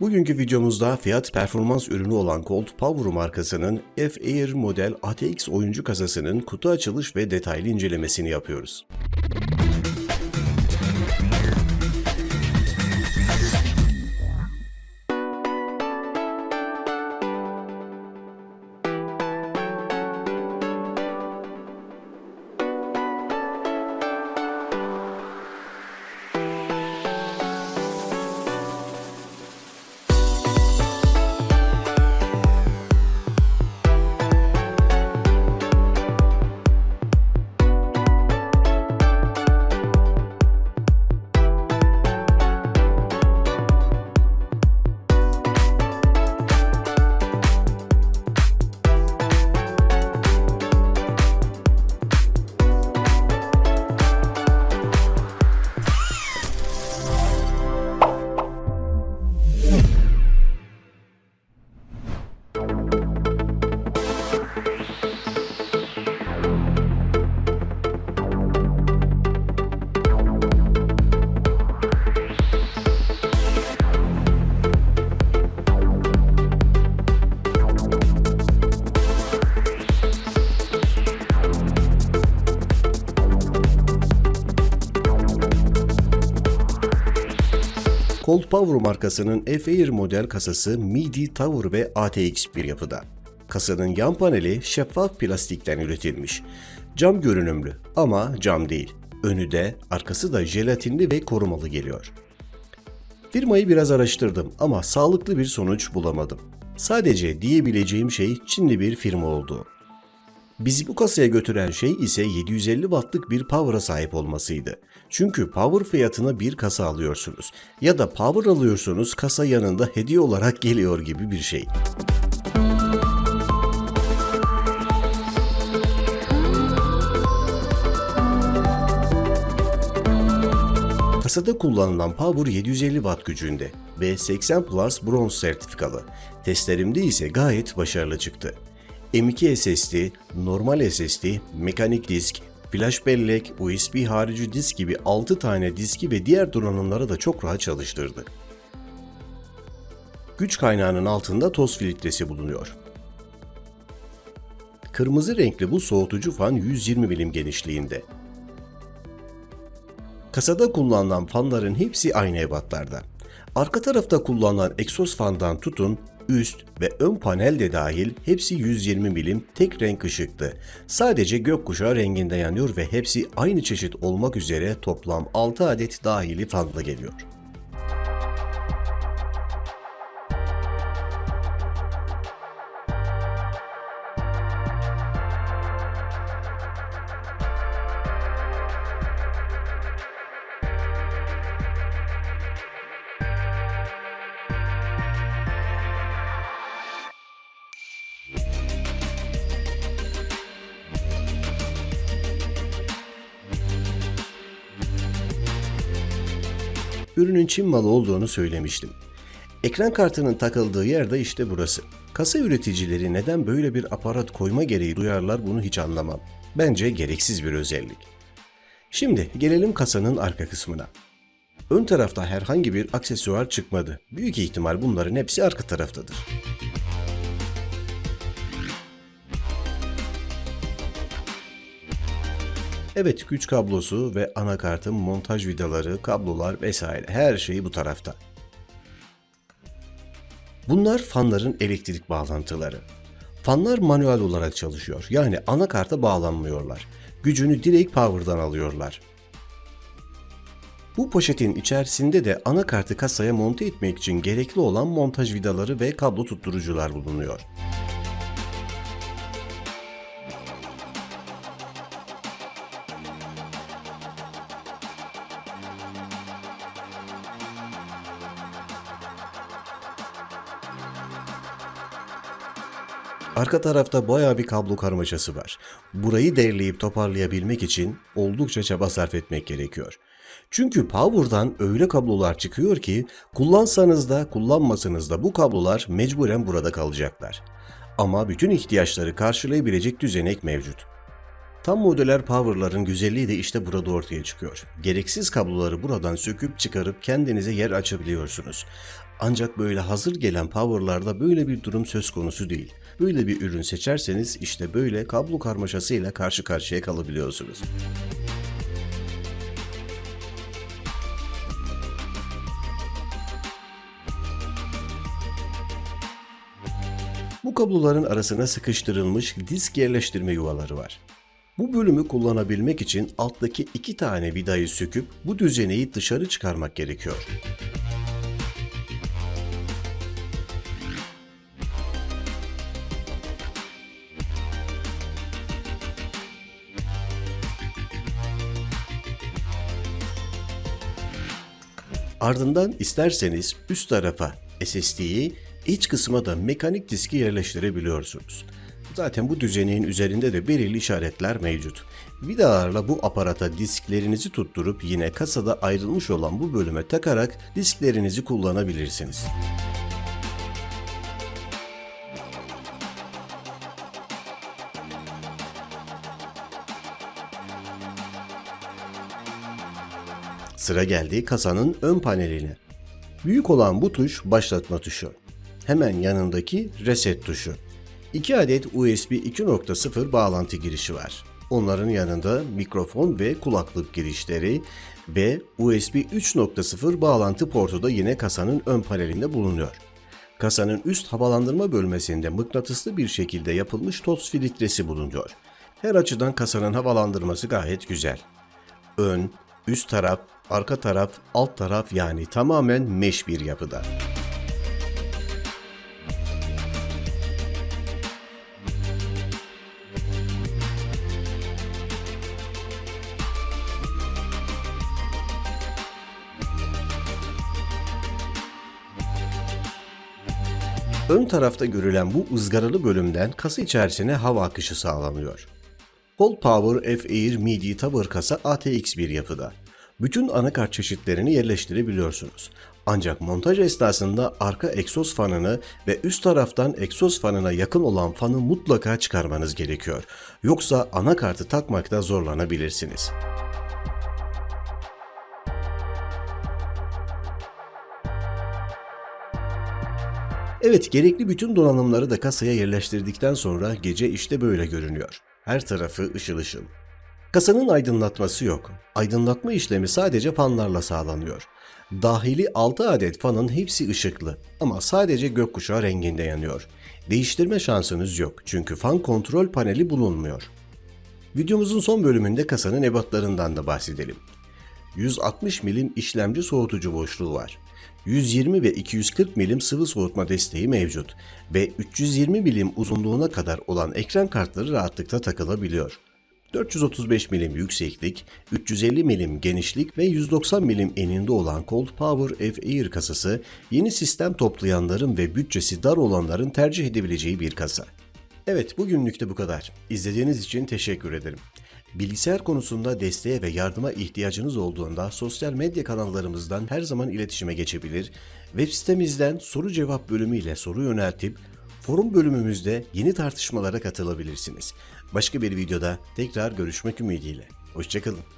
Bugünkü videomuzda fiyat performans ürünü olan Colt Power markasının F-Air model ATX oyuncu kasasının kutu açılış ve detaylı incelemesini yapıyoruz. Colt Power markasının F-Air model kasası MIDI Tower ve ATX bir yapıda. Kasanın yan paneli şeffaf plastikten üretilmiş. Cam görünümlü ama cam değil. Önü de arkası da jelatinli ve korumalı geliyor. Firmayı biraz araştırdım ama sağlıklı bir sonuç bulamadım. Sadece diyebileceğim şey Çinli bir firma olduğu. Bizi bu kasaya götüren şey ise 750 wattlık bir power'a sahip olmasıydı. Çünkü power fiyatına bir kasa alıyorsunuz ya da power alıyorsunuz kasa yanında hediye olarak geliyor gibi bir şey. Kasada kullanılan power 750 watt gücünde ve 80 Plus bronz sertifikalı. Testlerimde ise gayet başarılı çıktı. M2 SSD, normal SSD, mekanik disk, flash bellek, USB harici disk gibi 6 tane diski ve diğer donanımları da çok rahat çalıştırdı. Güç kaynağının altında toz filtresi bulunuyor. Kırmızı renkli bu soğutucu fan 120 milim genişliğinde. Kasada kullanılan fanların hepsi aynı ebatlarda. Arka tarafta kullanılan egzoz fandan tutun, üst ve ön panel de dahil hepsi 120 milim tek renk ışıktı. Sadece gökkuşağı renginde yanıyor ve hepsi aynı çeşit olmak üzere toplam 6 adet dahili fanla geliyor. Ürünün Çin malı olduğunu söylemiştim. Ekran kartının takıldığı yer de işte burası. Kasa üreticileri neden böyle bir aparat koyma gereği duyarlar bunu hiç anlamam. Bence gereksiz bir özellik. Şimdi gelelim kasanın arka kısmına. Ön tarafta herhangi bir aksesuar çıkmadı. Büyük ihtimal bunların hepsi arka taraftadır. Evet güç kablosu ve anakartın montaj vidaları, kablolar vesaire her şeyi bu tarafta. Bunlar fanların elektrik bağlantıları. Fanlar manuel olarak çalışıyor. Yani anakarta bağlanmıyorlar. Gücünü direkt power'dan alıyorlar. Bu poşetin içerisinde de anakartı kasaya monte etmek için gerekli olan montaj vidaları ve kablo tutturucular bulunuyor. Arka tarafta bayağı bir kablo karmaşası var. Burayı derleyip toparlayabilmek için oldukça çaba sarf etmek gerekiyor. Çünkü Power'dan öyle kablolar çıkıyor ki kullansanız da kullanmasanız da bu kablolar mecburen burada kalacaklar. Ama bütün ihtiyaçları karşılayabilecek düzenek mevcut. Tam modeler power'ların güzelliği de işte burada ortaya çıkıyor. Gereksiz kabloları buradan söküp çıkarıp kendinize yer açabiliyorsunuz. Ancak böyle hazır gelen power'larda böyle bir durum söz konusu değil. Böyle bir ürün seçerseniz işte böyle kablo karmaşasıyla karşı karşıya kalabiliyorsunuz. Bu kabloların arasına sıkıştırılmış disk yerleştirme yuvaları var. Bu bölümü kullanabilmek için alttaki iki tane vidayı söküp bu düzeneyi dışarı çıkarmak gerekiyor. Ardından isterseniz üst tarafa SSD'yi, iç kısma da mekanik diski yerleştirebiliyorsunuz. Zaten bu düzeneğin üzerinde de belirli işaretler mevcut. Vidalarla bu aparata disklerinizi tutturup yine kasada ayrılmış olan bu bölüme takarak disklerinizi kullanabilirsiniz. Sıra geldi kasanın ön paneline. Büyük olan bu tuş başlatma tuşu. Hemen yanındaki reset tuşu. 2 adet USB 2.0 bağlantı girişi var. Onların yanında mikrofon ve kulaklık girişleri ve USB 3.0 bağlantı portu da yine kasanın ön panelinde bulunuyor. Kasanın üst havalandırma bölmesinde mıknatıslı bir şekilde yapılmış toz filtresi bulunuyor. Her açıdan kasanın havalandırması gayet güzel. Ön, üst taraf, arka taraf, alt taraf yani tamamen mesh bir yapıda. Ön tarafta görülen bu ızgaralı bölümden kasa içerisine hava akışı sağlanıyor. Cold Power F-Air MIDI Tower kasa ATX bir yapıda. Bütün anakart çeşitlerini yerleştirebiliyorsunuz. Ancak montaj esnasında arka egzoz fanını ve üst taraftan egzoz fanına yakın olan fanı mutlaka çıkarmanız gerekiyor. Yoksa anakartı takmakta zorlanabilirsiniz. Evet, gerekli bütün donanımları da kasaya yerleştirdikten sonra gece işte böyle görünüyor. Her tarafı ışıl ışıl. Kasanın aydınlatması yok. Aydınlatma işlemi sadece fanlarla sağlanıyor. Dahili 6 adet fanın hepsi ışıklı ama sadece gökkuşağı renginde yanıyor. Değiştirme şansınız yok çünkü fan kontrol paneli bulunmuyor. Videomuzun son bölümünde kasanın ebatlarından da bahsedelim. 160 milim işlemci soğutucu boşluğu var. 120 ve 240 milim sıvı soğutma desteği mevcut ve 320 milim uzunluğuna kadar olan ekran kartları rahatlıkla takılabiliyor. 435 milim yükseklik, 350 milim genişlik ve 190 milim eninde olan Cold Power F-Air kasası yeni sistem toplayanların ve bütçesi dar olanların tercih edebileceği bir kasa. Evet bugünlük de bu kadar. İzlediğiniz için teşekkür ederim. Bilgisayar konusunda desteğe ve yardıma ihtiyacınız olduğunda sosyal medya kanallarımızdan her zaman iletişime geçebilir, web sitemizden soru cevap bölümüyle soru yöneltip forum bölümümüzde yeni tartışmalara katılabilirsiniz. Başka bir videoda tekrar görüşmek ümidiyle. Hoşçakalın.